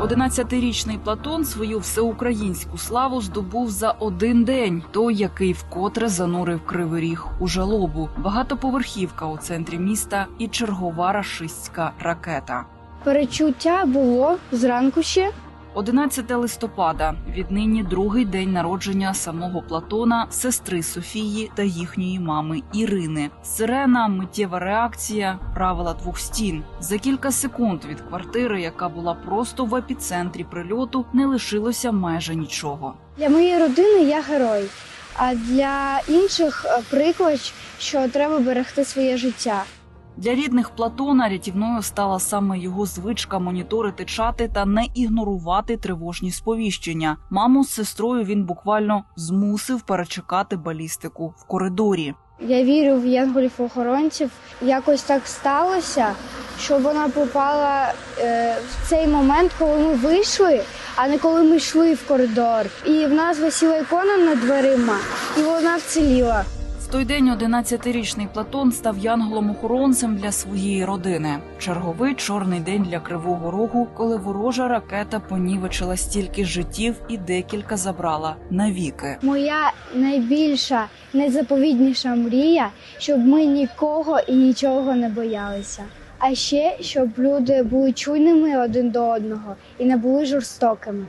11-річний Платон свою всеукраїнську славу здобув за один день, той, який вкотре занурив кривий ріг у жалобу. Багатоповерхівка у центрі міста і чергова рашистська ракета. Перечуття було зранку ще. 11 листопада віднині другий день народження самого Платона, сестри Софії та їхньої мами Ірини. Сирена, миттєва реакція, правила двох стін. За кілька секунд від квартири, яка була просто в епіцентрі прильоту, не лишилося майже нічого. Для моєї родини я герой, а для інших е, приклад, що треба берегти своє життя. Для рідних Платона рятівною стала саме його звичка моніторити чати та не ігнорувати тривожні сповіщення. Маму з сестрою він буквально змусив перечекати балістику в коридорі. Я вірю в янголів-охоронців. Якось так сталося, що вона попала е, в цей момент, коли ми вийшли, а не коли ми йшли в коридор. І в нас висіла ікона над дверима, і вона вціліла. Той день 11-річний Платон став янголом-охоронцем для своєї родини. Черговий чорний день для Кривого Рогу, коли ворожа ракета понівечила стільки життів і декілька забрала навіки. Моя найбільша, найзаповідніша мрія, щоб ми нікого і нічого не боялися. А ще щоб люди були чуйними один до одного і не були жорстокими.